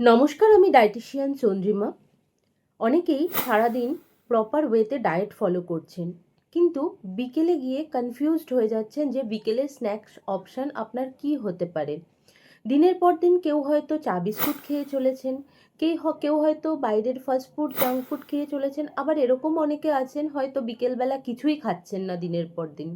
নমস্কার, আমি ডায়েটিশিয়ান চন্দ্রিমা। অনেকেই সারাদিন প্রপার ওয়েতে ডায়েট ফলো করছেন, কিন্তু বিকেলে গিয়ে কনফিউজড হয়ে যাচ্ছেন যে বিকেলের স্ন্যাক্স অপশান আপনার কি হতে পারে। দিনের পর দিন কেউ হয়তো চা বিস্কুট খেয়ে চলেছেন, কে কেউ হয়তো বাইরের ফাস্ট ফুড জাঙ্ক ফুড খেয়ে চলেছেন, আবার এরকম অনেকে আছেন হয়তো বিকেলবেলা কিছুই খাচ্ছেন না দিনের পর দিন।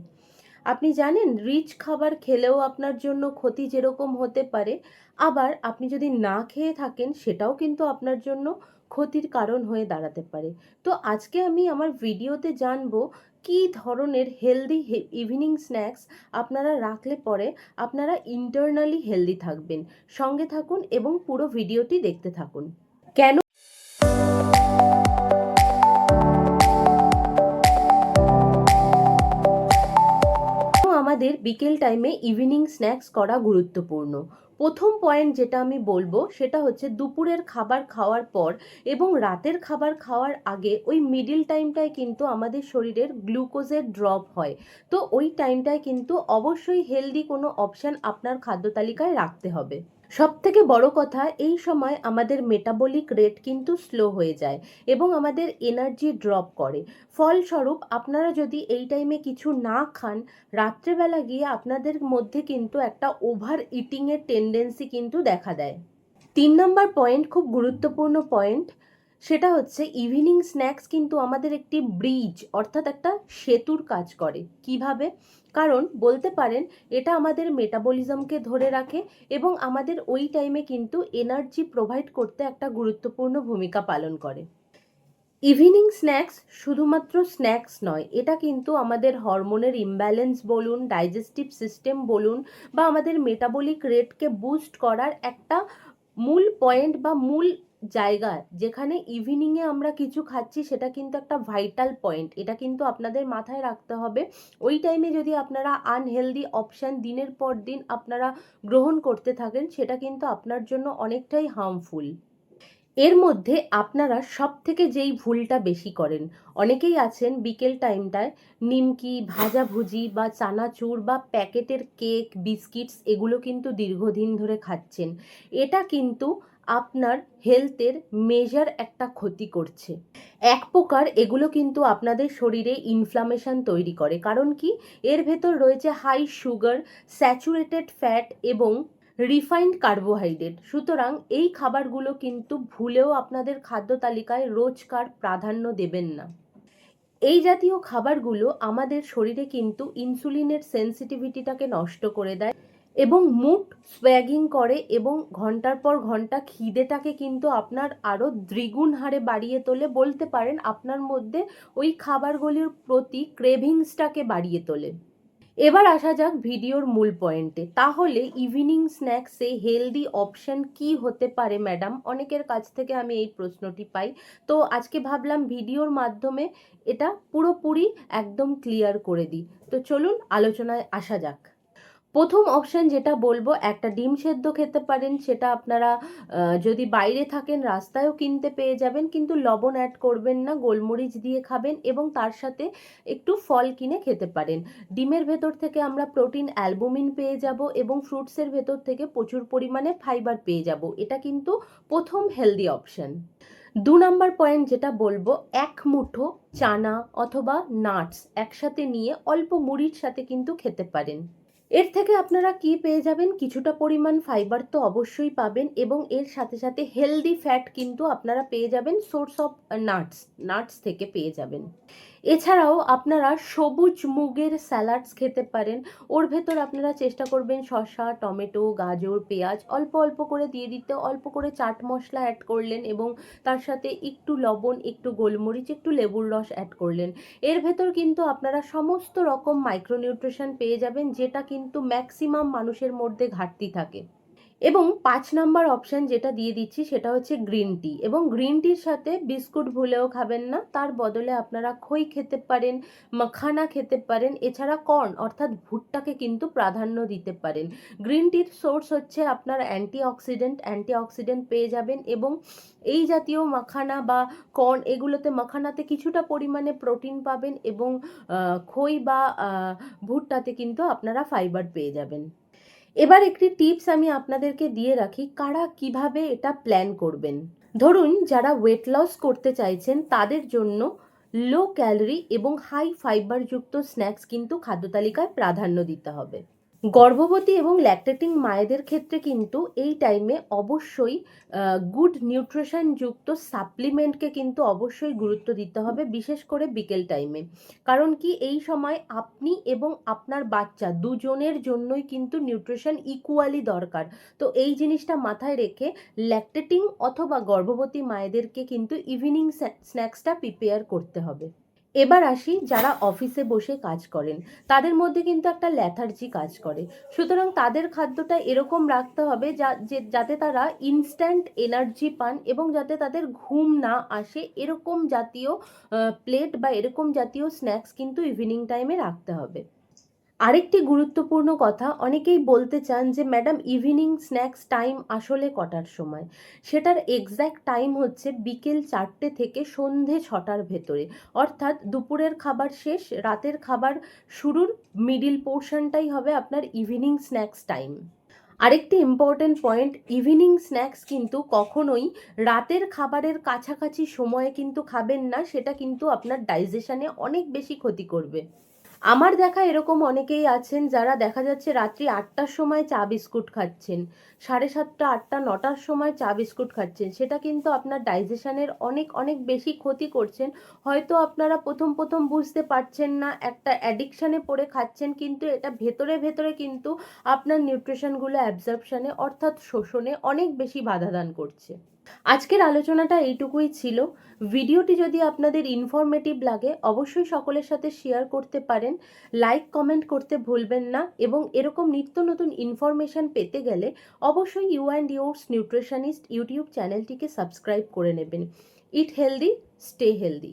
আপনি জানেন রিচ খাবার খেলেও আপনার জন্য ক্ষতি যেরকম হতে পারে, আবার আপনি যদি না খেয়ে থাকেন সেটাও কিন্তু আপনার জন্য ক্ষতির কারণ হয়ে দাঁড়াতে পারে। তো আজকে আমি আমার ভিডিওতে জানব কী ধরনের হেলদি ইভিনিং স্ন্যাক্স আপনারা রাখলে পরে আপনারা ইন্টারনালি হেলদি থাকবেন। সঙ্গে থাকুন এবং পুরো ভিডিওটি দেখতে থাকুন। কেন আমাদের বিকেল টাইমে ইভিনিং স্ন্যাক্স করা গুরুত্বপূর্ণ। প্রথম পয়েন্ট যেটা আমি বলব, সেটা হচ্ছে দুপুরের খাবার খাওয়ার পর এবং রাতের খাবার খাওয়ার আগে ওই মিডিল টাইমটায় কিন্তু আমাদের শরীরের গ্লুকোজের ড্রপ হয়। তো ওই টাইমটায় কিন্তু অবশ্যই হেলদি কোনো অপশান আপনার খাদ্য তালিকায় রাখতে হবে। সব থেকে বড় কথা, এই সময় আমাদের মেটাবলিক রেট কিন্তু স্লো হয়ে যায় এবং আমাদের এনার্জি ড্রপ করে। ফলস্বরূপ, আপনারা যদি এই টাইমে কিছু না খান, রাত্রেবেলা গিয়ে আপনাদের মধ্যে কিন্তু একটা ওভার ইটিংয়ের টেন্ডেন্সি কিন্তু দেখা দেয়। তিন নম্বর পয়েন্ট খুব গুরুত্বপূর্ণ পয়েন্ট সেটা হচ্ছে ইভিনিং স্ন্যাক্স কিন্তু আমাদের একটি ব্রিজ অর্থাৎ একটা সেতুর কাজ করে। কীভাবে? কারণ বলতে পারেন এটা আমাদের মেটাবলিজমকে ধরে রাখে এবং আমাদের ওই টাইমে কিন্তু এনার্জি প্রোভাইড করতে একটা গুরুত্বপূর্ণ ভূমিকা পালন করে। ইভিনিং স্ন্যাক্স শুধুমাত্র স্ন্যাক্স নয়, এটা কিন্তু আমাদের হরমোনের ইমব্যালেন্স বলুন ডাইজেস্টিভ সিস্টেম বলুন, বা আমাদের মেটাবলিক রেটকে বুস্ট করার একটা মূল পয়েন্ট বা মূল জায়গা যেখানে ইভিনিংয়ে আমরা কিছু খাচ্ছি, সেটা কিন্তু একটা ভাইটাল পয়েন্ট এটা কিন্তু আপনাদের মাথায় রাখতে হবে। ওই টাইমে যদি আপনারা আনহেলদি অপশান দিনের পর দিন আপনারা গ্রহণ করতে থাকেন, সেটা কিন্তু আপনার জন্য অনেকটাই হার্মফুল এর মধ্যে আপনারা সব থেকে যেই ভুলটা বেশি করেন, অনেকেই আছেন বিকেল টাইমটায় নিমকি, ভাজাভুজি বা চানাচুর বা প্যাকেটের কেক, বিস্কিটস এগুলো কিন্তু দীর্ঘদিন ধরে খাচ্ছেন। এটা কিন্তু আপনার হেলথের মেজার একটা ক্ষতি করছে। এক প্রকার এগুলো কিন্তু আপনাদের শরীরে ইনফ্লামেশন তৈরি করে। কারণ কি? এর ভেতর রয়েছে হাই সুগার স্যাচুরেটেড ফ্যাট এবং রিফাইন্ড কার্বোহাইড্রেট সুতরাং এই খাবারগুলো কিন্তু ভুলেও আপনাদের খাদ্য তালিকায় রোজকার প্রাধান্য দেবেন না। এই জাতীয় খাবারগুলো আমাদের শরীরে কিন্তু ইনসুলিনের সেন্সিটিভিটিটাকে নষ্ট করে দেয় এবং মুড সোয়াগিং করে এবং ঘণ্টার পর ঘণ্টা খিদেটাকে কিন্তু আপনার আরও দ্বিগুণ হারে বাড়িয়ে তোলে, বলতে পারেন আপনার মধ্যে ওই খাবারগুলির প্রতি ক্রেভিংসটাকে বাড়িয়ে তোলে। এবার আসা যাক ভিডিওর মূল পয়েন্টে তাহলে ইভিনিং স্ন্যাক্সে হেলদি অপশন কি হতে পারে ম্যাডাম অনেকের কাছ থেকে আমি এই প্রশ্নটি পাই। তো আজকে ভাবলাম ভিডিওর মাধ্যমে এটা পুরোপুরি একদম ক্লিয়ার করে দিই। তো চলুন আলোচনায় আসা যাক। প্রথম অপশান যেটা বলব, একটা ডিম সেদ্ধ খেতে পারেন, সেটা আপনারা যদি বাইরে থাকেন রাস্তায়ও কিনতে পেয়ে যাবেন, কিন্তু লবণ অ্যাড করবেন না, গোলমরিচ দিয়ে খাবেন এবং তার সাথে একটু ফল কিনে খেতে পারেন। ডিমের ভেতর থেকে আমরা প্রোটিন অ্যালবুমিন পেয়ে যাব এবং ফ্রুটসের ভেতর থেকে প্রচুর পরিমাণে ফাইবার পেয়ে যাব। এটা কিন্তু প্রথম হেলদি অপশন দু নম্বর পয়েন্ট যেটা বলব, এক মুঠো চানা অথবা নাটস একসাথে নিয়ে অল্প মুড়ির সাথে কিন্তু খেতে পারেন। এর থেকে আপনারা কি পেয়ে যাবেন? কিছুটা পরিমাণ ফাইবার তো অবশ্যই পাবেন এবং এর সাথে সাথে হেলদি ফ্যাট কিন্তু আপনারা পেয়ে যাবেন সোর্স অফ নাটস নাটস থেকে পেয়ে যাবেন। এছাড়াও আপনারা সবুজ মুগের স্যালাডস খেতে পারেন। ওর ভেতর আপনারা চেষ্টা করবেন শসা, টমেটো, গাজর, পেঁয়াজ অল্প অল্প করে দিয়ে দিতে। অল্প করে চাট মশলা অ্যাড করলেন এবং তার সাথে একটু লবণ, একটু গোলমরিচ, একটু লেবুর রস অ্যাড করলেন। এর ভেতর কিন্তু আপনারা সমস্ত রকম মাইক্রোনিউট্রিশন পেয়ে যাবেন, যেটা কিন্তু ম্যাক্সিমাম মানুষের মধ্যে ঘাটতি থাকে। এবং পাঁচ নাম্বার অপশান যেটা দিয়ে দিচ্ছি সেটা হচ্ছে গ্রিন টি এবং গ্রিন টির সাথে বিস্কুট ভুলেও খাবেন না। তার বদলে আপনারা খই খেতে পারেন, মাখানা খেতে পারেন, এছাড়া কর্ন অর্থাৎ ভুট্টাকে কিন্তু প্রাধান্য দিতে পারেন। গ্রিন টির সোর্স হচ্ছে আপনার অ্যান্টি অক্সিডেন্ট অ্যান্টি অক্সিডেন্ট পেয়ে যাবেন এবং এই জাতীয় মাখানা বা কর্ন এগুলোতে মাখানাতে কিছুটা পরিমাণে প্রোটিন পাবেন এবং খই বা ভুট্টাতে কিন্তু আপনারা ফাইবার পেয়ে যাবেন। এবার একটি টিপস আমি আপনাদেরকে দিয়ে রাখি, কারা কীভাবে এটা প্ল্যান করবেন। ধরুন, যারা ওয়েট লস করতে চাইছেন, তাদের জন্য লো ক্যালোরি এবং হাই ফাইবারযুক্ত স্ন্যাক্স কিন্তু খাদ্য তালিকায় প্রাধান্য দিতে হবে। গর্ভবতী এবং ল্যাকটেটিং মায়েদের ক্ষেত্রে কিন্তু এই টাইমে অবশ্যই গুড নিউট্রিশনযুক্ত সাপ্লিমেন্টকে কিন্তু অবশ্যই গুরুত্ব দিতে হবে, বিশেষ করে বিকেল টাইমে কারণ কি এই সময় আপনি এবং আপনার বাচ্চা দুজনের জন্যই কিন্তু নিউট্রিশন ইকুয়ালি দরকার। তো এই জিনিসটা মাথায় রেখে ল্যাকটেটিং অথবা গর্ভবতী মায়েদেরকে কিন্তু ইভিনিং স্ন্যাক্সটা প্রিপেয়ার করতে হবে। এবার আসি যারা অফিসে বসে কাজ করেন। তাদের মধ্যে কিন্তু একটা ল্যাথার্জি কাজ করে। সুতরাং তাদের খাদ্যটা এরকম রাখতে হবে যা যাতে তারা ইনস্ট্যান্ট এনার্জি পান এবং যাতে তাদের ঘুম না আসে। এরকম জাতীয় প্লেট বা এরকম জাতীয় স্ন্যাক্স কিন্তু ইভিনিং টাইমে রাখতে হবে। আরেকটি গুরুত্বপূর্ণ কথা, অনেকেই বলতে চান যে, ম্যাডাম, ইভিনিং স্ন্যাক্স টাইম আসলে কটার সময়? সেটার এক্স্যাক্ট টাইম হচ্ছে বিকেল চারটে থেকে সন্ধে ছটার ভেতরে। অর্থাৎ দুপুরের খাবার শেষ, রাতের খাবার শুরুর মিডিল পোর্শনটাই হবে আপনার ইভিনিং স্ন্যাক্স টাইম। আরেকটি ইম্পর্টেন্ট পয়েন্ট ইভিনিং স্ন্যাক্স কিন্তু কখনোই রাতের খাবারের কাছাকাছি সময়ে কিন্তু খাবেন না, সেটা কিন্তু আপনার ডাইজেশনে অনেক বেশি ক্ষতি করবে। আমার দেখা এরকম অনেকেই আছেন যারা দেখা যাচ্ছে রাত্রি আটটার সময় চা বিস্কুট খাচ্ছেন, সাড়ে সাতটা, আটটা, নটার সময় চা বিস্কুট খাচ্ছেন। সেটা কিন্তু আপনার ডাইজেশনের অনেক অনেক বেশি ক্ষতি করছেন। হয়তো আপনারা প্রথম প্রথম বুঝতে পারছেন না, একটা অ্যাডিকশানে পড়ে খাচ্ছেন, কিন্তু এটা ভেতরে ভেতরে কিন্তু আপনার নিউট্রিশনগুলো অ্যাবজর্পশনে অর্থাৎ শোষণে অনেক বেশি বাধা দান করছে। আজকের আলোচনাটা এইটুকুই ছিল। ভিডিওটি যদি আপনাদের ইনফরমেটিভ লাগে, অবশ্যই সকলের সাথে শেয়ার করতে পারেন। লাইক কমেন্ট করতে ভুলবেন না এবং এরকম নিত্য নতুন ইনফরমেশান পেতে গেলে অবশ্যই you and yours nutritionist YouTube চ্যানেলটিকে সাবস্ক্রাইব করে নেবেন। ইট হেলদি স্টে হেলদি